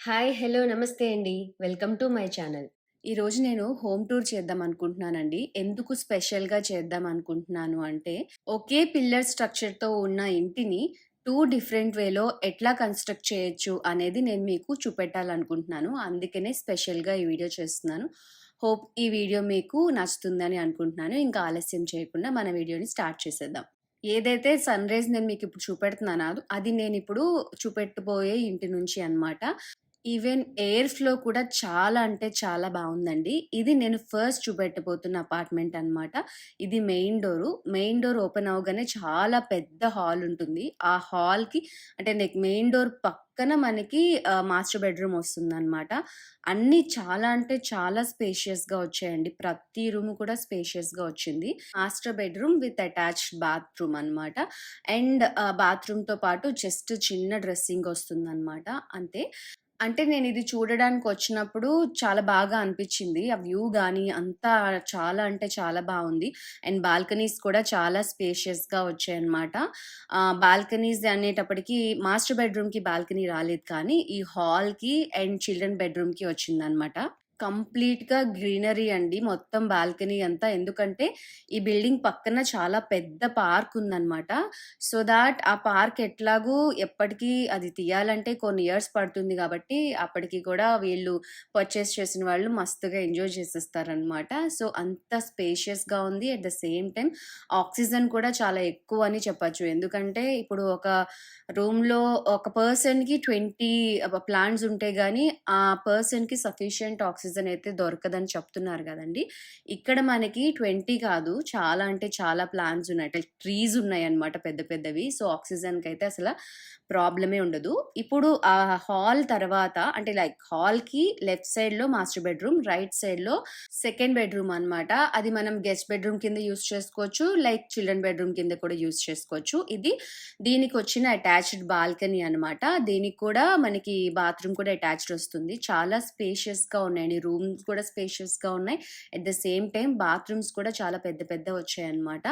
Hi! Hello! నమస్తే అండి. Welcome to my channel. ఈరోజు నేను హోమ్ టూర్ చేద్దాం అనుకుంటున్నానండి. ఎందుకు స్పెషల్‌గా చేద్దాం అనుకుంటున్నాను అంటే, ఒకే పిల్లర్ స్ట్రక్చర్‌తో ఉన్న ఇంటిని టూ డిఫరెంట్ వేలో ఎట్లా కన్‌స్ట్రక్ట్ చేయొచ్చు అనేది నేను మీకు చూపెట్టాలనుకుంటున్నాను. అందుకనే స్పెషల్‌గా ఈ వీడియో చేస్తున్నాను. హోప్ ఈ వీడియో మీకు నచ్చుతుందని అనుకుంటున్నాను. ఇంకా ఆలస్యం చేయకుండా మన వీడియోని స్టార్ట్ చేసేద్దాం. ఏదైతే సన్‌రైజ్ నేను మీకు ఇప్పుడు చూపెడుతున్నానో అది నేను ఇప్పుడు చూపెట్టబోయే ఇంటి నుంచి అన్నమాట. ఈవెన్ ఎయిర్ ఫ్లో కూడా చాలా అంటే చాలా బాగుందండి ఇది నేను ఫస్ట్ చూపెట్టబోతున్న అపార్ట్‌మెంట్ అన్నమాట. ఇది main door. Main door open అవ్వగానే చాలా పెద్ద హాల్ ఉంటుంది. ఆ హాల్‌కి అంటే లైక్ మెయిన్ డోర్ పక్కన మనకి మాస్టర్ బెడ్‌రూమ్ వస్తుంది అనమాట అన్నీ చాలా అంటే చాలా స్పేషియస్‌గా వచ్చాయండి. ప్రతి రూమ్ కూడా స్పేషియస్‌గా వచ్చింది. Master bedroom with attached bathroom అన్నమాట. అండ్ బాత్రూమ్‌తో పాటు జస్ట్ చిన్న డ్రెస్సింగ్ వస్తుంది అనమాట అంతే. అంటే నేను ఇది చూడడానికి వచ్చినప్పుడు చాలా బాగా అనిపించింది. ఆ వ్యూ కానీ అంతా చాలా అంటే చాలా బాగుంది. అండ్ బాల్కనీస్ కూడా చాలా స్పేషియస్‌గా వచ్చాయన్నమాట. బాల్కనీస్ అనేటప్పటికి మాస్టర్ బెడ్‌రూమ్‌కి బాల్కనీ రాలేదు కానీ, ఈ హాల్‌కి అండ్ చిల్డ్రన్ బెడ్‌రూమ్‌కి వచ్చిందనమాట కంప్లీట్‌గా గ్రీనరీ అండి. మొత్తం బాల్కనీ అంతా. ఎందుకంటే ఈ బిల్డింగ్ పక్కన చాలా పెద్ద పార్క్ ఉందన్నమాట. సో దాట్ ఆ పార్క్ ఎట్లాగో ఎప్పటికీ అది తీయాలంటే కొన్ని ఇయర్స్ పడుతుంది కాబట్టి, అప్పటికి కూడా వీళ్ళు పర్చేస్ చేసిన వాళ్ళు మస్తుగా ఎంజాయ్ చేసేస్తారనమాట సో అంత స్పేషియస్‌గా ఉంది. At the same time oxygen కూడా చాలా ఎక్కువ అని చెప్పచ్చు ఎందుకంటే ఇప్పుడు ఒక రూమ్‌లో ఒక పర్సన్‌కి 20 అబ ప్లాంట్స్ ఉంటే కానీ ఆ పర్సన్‌కి సఫిషియంట్ ఆక్సిజన్ అయితే దొరకదని చెప్తున్నారు కదండి ఇక్కడ మనకి 20 కాదు చాలా అంటే చాలా ప్లాన్స్ ఉన్నాయి. అంటే ట్రీస్ ఉన్నాయన్నమాట పెద్ద పెద్దవి. సో ఆక్సిజన్కి అయితే అసలు ప్రాబ్లమే ఉండదు. ఇప్పుడు ఆ హాల్ తర్వాత అంటే లైక్ హాల్‌కి లెఫ్ట్ సైడ్‌లో మాస్టర్ బెడ్‌రూమ్, రైట్ సైడ్‌లో సెకండ్ బెడ్‌రూమ్ అన్నమాట. అది మనం గెస్ట్ బెడ్‌రూమ్ కింద యూస్ చేసుకోవచ్చు. లైక్ చిల్డ్రన్ బెడ్‌రూమ్ కింద కూడా యూస్ చేసుకోవచ్చు. ఇది దీనికి వచ్చిన అటాచ్డ్ బాల్కనీ అన్నమాట. దీనికి కూడా మనకి బాత్రూమ్ కూడా అటాచ్డ్ వస్తుంది. చాలా స్పేషియస్‌గా ఉన్నాయండి. రూమ్స్ కూడా స్పేషియస్‌గా ఉన్నాయి. At the same time bathrooms కూడా చాలా పెద్ద పెద్ద వచ్చాయన్నమాట.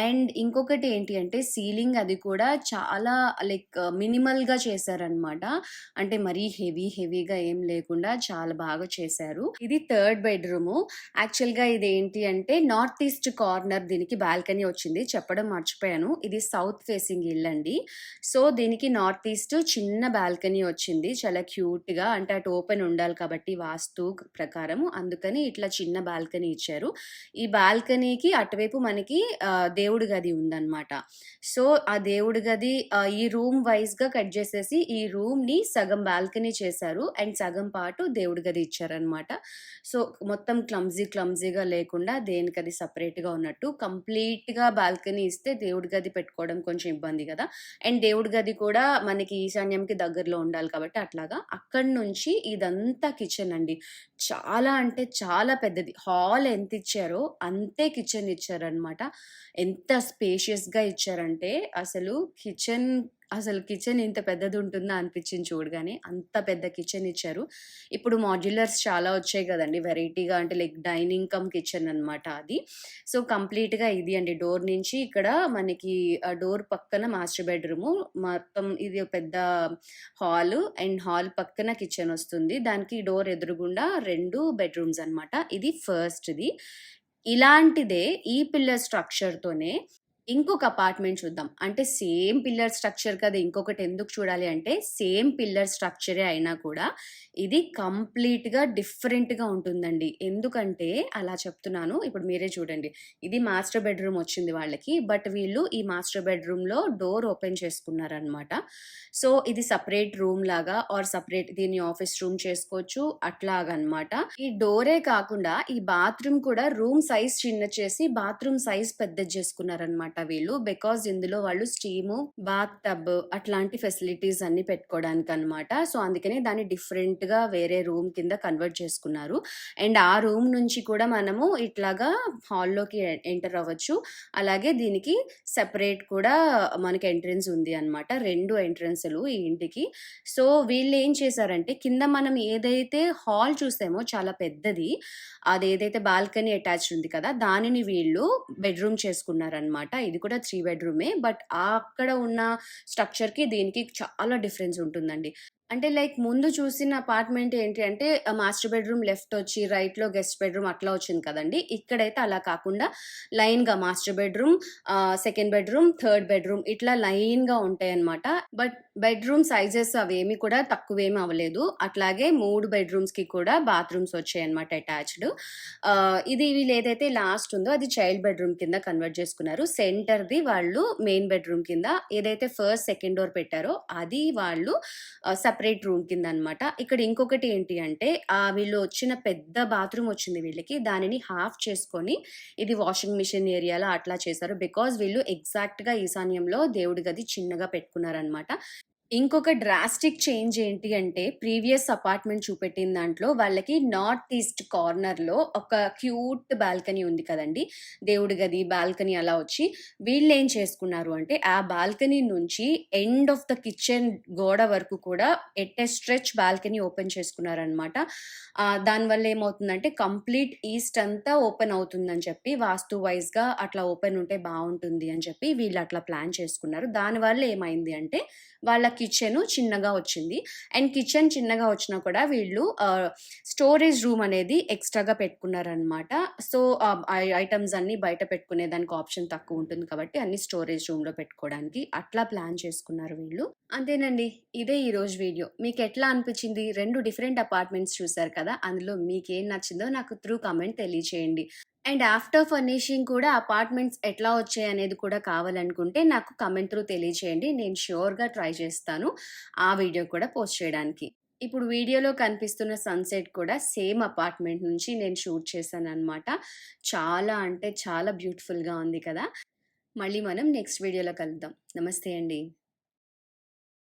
అండ్ ఇంకొకటి ఏంటి అంటే సీలింగ్ అది కూడా చాలా లైక్ మినిమల్‌గా చేశారనమాట అంటే మరీ హెవీ హెవీగా ఏం లేకుండా చాలా బాగా చేశారు. ఇది థర్డ్ బెడ్‌రూము. యాక్చువల్‌గా ఏంటి అంటే నార్త్ ఈస్ట్ కార్నర్ దీనికి బాల్కనీ వచ్చింది. చెప్పడం మర్చిపోయాను. ఇది సౌత్ ఫేసింగ్ ఇల్లు అండి సో దీనికి నార్త్ ఈస్ట్ చిన్న బాల్కనీ వచ్చింది. చాలా క్యూట్‌గా అంటే అటు ఓపెన్ ఉండాలి కాబట్టి వాస్తు ప్రకారము. అందుకని ఇట్లా చిన్న బాల్కనీ ఇచ్చారు. ఈ బాల్కనీకి అటువైపు మనకి దేవుడి గది ఉందన్నమాట. సో ఆ దేవుడి గది ఈ రూమ్ వైస్‌గా కట్ చేసేసి ఈ రూమ్‌ని సగం బాల్కనీ చేశారు. అండ్ సగం పాటు దేవుడి గది ఇచ్చారనమాట సో మొత్తం క్లమ్జీ క్లమ్జీగా లేకుండా దేనికి అది సెపరేట్‌గా ఉన్నట్టు కంప్లీట్‌గా బాల్కనీ ఇస్తే దేవుడి గది పెట్టుకోవడం కొంచెం ఇబ్బంది కదా అండ్ దేవుడి గది కూడా మనకి ఈశాన్యంకి దగ్గరలో ఉండాలి కాబట్టి అట్లాగా. అక్కడి నుంచి ఇదంతా కిచెన్ అండి. చాలా అంటే చాలా పెద్దది. హాల్ ఎంత ఇచ్చారో అంతే కిచెన్ ఇచ్చారనమాట ఎంత స్పేషియస్‌గా ఇచ్చారంటే అసలు కిచెన్ అసలు కిచెన్ ఇంత పెద్దది ఉంటుందా అనిపించింది చూడగానే. అంత పెద్ద కిచెన్ ఇచ్చారు. ఇప్పుడు మాడ్యులర్స్ చాలా వచ్చాయి కదండి వెరైటీగా అంటే లైక్ డైనింగ్ కమ్ కిచెన్ అనమాట అది. సో కంప్లీట్‌గా ఇది అండి. డోర్ నుంచి ఇక్కడ మనకి ఆ డోర్ పక్కన మాస్టర్ బెడ్రూమ్ మొత్తం ఇది పెద్ద హాలు అండ్ హాల్ పక్కన కిచెన్ వస్తుంది. దానికి డోర్ ఎదురుగుండా రెండు బెడ్‌రూమ్స్ అనమాట ఇది ఫస్ట్‌ది. ఇలాంటిదే ఈ పిల్లర్ స్ట్రక్చర్‌తోనే ఇంకొక అపార్ట్‌మెంట్ చూద్దాం. అంటే సేమ్ పిల్లర్ స్ట్రక్చర్ కదా! ఇంకొకటి ఎందుకు చూడాలి అంటే సేమ్ పిల్లర్ స్ట్రక్చరే అయినా కూడా ఇది కంప్లీట్‌గా డిఫరెంట్‌గా ఉంటుందండి. ఎందుకంటే అలా చెప్తున్నాను. ఇప్పుడు మీరే చూడండి. ఇది మాస్టర్ బెడ్‌రూమ్ వచ్చింది వాళ్ళకి. బట్ వీళ్ళు ఈ మాస్టర్ బెడ్‌రూమ్‌లో డోర్ ఓపెన్ చేసుకున్నారనమాట సో ఇది సపరేట్ రూమ్ లాగా ఆర్ సపరేట్ దీన్ని ఆఫీస్ రూమ్ చేసుకోవచ్చు. అట్లాగన్నమాట. ఈ డోరే కాకుండా ఈ బాత్రూమ్ కూడా రూమ్ సైజ్ చిన్నది చేసి బాత్రూమ్ సైజ్ పెద్దది అనమాట వీళ్ళు. బికాజ్ ఇందులో వాళ్ళు స్టీము, బాత్ టబ్ అట్లాంటి ఫెసిలిటీస్ అన్ని పెట్టుకోవడానికి అనమాట సో అందుకనే దాన్ని డిఫరెంట్‌గా వేరే రూమ్ కింద కన్వర్ట్ చేసుకున్నారు. అండ్ ఆ రూమ్ నుంచి కూడా మనము ఇట్లాగా హాల్‌లోకి ఎంటర్ అవ్వచ్చు. అలాగే దీనికి సెపరేట్ కూడా మనకి ఎంట్రన్స్ ఉంది అన్నమాట. 2 ఎంట్రన్స్‌లు ఈ ఇంటికి. సో వీళ్ళు ఏం చేశారంటే కింద మనం ఏదైతే హాల్ చూసామో చాలా పెద్దది. అది ఏదైతే బాల్కనీ అటాచ్డ్ ఉంది కదా! దానిని వీళ్ళు బెడ్‌రూమ్ చేసుకున్నారనమాట ఇది కూడా త్రీ బెడ్‌రూమే. బట్ అక్కడ ఉన్న స్ట్రక్చర్‌కి దీనికి చాలా డిఫరెన్స్ ఉంటుందండి. అంటే లైక్ ముందు చూసిన అపార్ట్‌మెంట్ ఏంటి అంటే మాస్టర్ బెడ్‌రూమ్ లెఫ్ట్ వచ్చి రైట్‌లో గెస్ట్ బెడ్‌రూమ్ అట్లా వచ్చింది కదండి ఇక్కడైతే అలా కాకుండా లైన్‌గా master bedroom second bedroom, third bedroom ఇట్లా లైన్‌గా ఉంటాయన్నమాట. బట్ బెడ్‌రూమ్ సైజెస్ అవేమి కూడా తక్కువేమి అవ్వలేదు. అట్లాగే మూడు బెడ్‌రూమ్స్‌కి కూడా బాత్రూమ్స్ వచ్చాయన్నమాట అటాచ్డ్. ఇది వీళ్ళు ఏదైతే లాస్ట్ ఉందో అది చైల్డ్ బెడ్‌రూమ్ కింద కన్వర్ట్ చేసుకున్నారు. సెంటర్‌ది వాళ్ళు మెయిన్ బెడ్‌రూమ్ కింద ఏదైతే ఫస్ట్, సెకండ్ డోర్ పెట్టారో అది వాళ్ళు ఆహ్, సెపరేట్ రూమ్ కిందనమాట. ఇక్కడ ఇంకొకటి ఏంటి అంటే ఆ వీళ్ళు వచ్చిన పెద్ద బాత్రూమ్ వచ్చింది వీళ్ళకి. దానిని హాఫ్ చేసుకొని ఇది వాషింగ్ మిషన్ ఏరియాలో అట్లా చేశారు. బికాజ్ వీళ్ళు ఎగ్జాక్ట్‌గా ఈశాన్యంలో దేవుడి గది చిన్నగా పెట్టుకున్నారనమాట. ఇంకొక డ్రాస్టిక్ చేంజ్ ఏంటి అంటే ప్రీవియస్ అపార్ట్‌మెంట్ చూపెట్టిన దాంట్లో వాళ్ళకి నార్త్ ఈస్ట్ కార్నర్‌లో ఒక క్యూట్ బాల్కనీ ఉంది కదండీ! దేవుడి గది, బాల్కనీ అలా వచ్చి వీళ్ళు ఏం చేసుకున్నారు అంటే ఆ బాల్కనీ నుంచి ఎండ్ ఆఫ్ ద కిచెన్ గోడ వరకు కూడా at a stretch balcony open చేసుకున్నారనమాట. దానివల్ల ఏమవుతుందంటే కంప్లీట్ ఈస్ట్ అంతా ఓపెన్ అవుతుందని చెప్పి వాస్తు వైస్‌గా అట్లా ఓపెన్ ఉంటే బాగుంటుంది అని చెప్పి వీళ్ళు అట్లా ప్లాన్ చేసుకున్నారు. దానివల్ల ఏమైంది అంటే వాళ్ళ కిచెన్ చిన్నగా వచ్చింది. అండ్ కిచెన్ చిన్నగా వచ్చినా కూడా వీళ్ళు స్టోరేజ్ రూమ్ అనేది ఎక్స్‌ట్రాగా పెట్టుకున్నారనమాట. సో, ఐటమ్స్ అన్ని బయట పెట్టుకునే దానికి ఆప్షన్ తక్కువ ఉంటుంది కాబట్టి అన్ని స్టోరేజ్ రూమ్‌లో పెట్టుకోవడానికి అట్లా ప్లాన్ చేసుకున్నారు వీళ్ళు. అంతేనండి. ఇదే ఈరోజు వీడియో. మీకు ఎట్లా అనిపించింది? రెండు డిఫరెంట్ అపార్ట్‌మెంట్స్ చూసారు కదా! అందులో మీకు ఏం నచ్చిందో నాకు త్రూ కమెంట్ తెలియచేయండి. అండ్ ఆఫ్టర్ ఫర్నిషింగ్ కూడా అపార్ట్‌మెంట్స్ ఎట్లా వచ్చాయి అనేది కూడా కావాలనుకుంటే నాకు కమెంట్ త్రూ తెలియచేయండి. నేను ష్యూర్‌గా ట్రై చేస్తాను. ఆ వీడియో కూడా పోస్ట్ చేయడానికి. ఇప్పుడు వీడియోలో కనిపిస్తున్న సన్‌సెట్ కూడా సేమ్ అపార్ట్‌మెంట్ నుంచి నేను షూట్ చేశాను అనమాట చాలా అంటే చాలా బ్యూటిఫుల్‌గా ఉంది కదా! మళ్ళీ మనం నెక్స్ట్ వీడియోలో కలుద్దాం. నమస్తే అండి.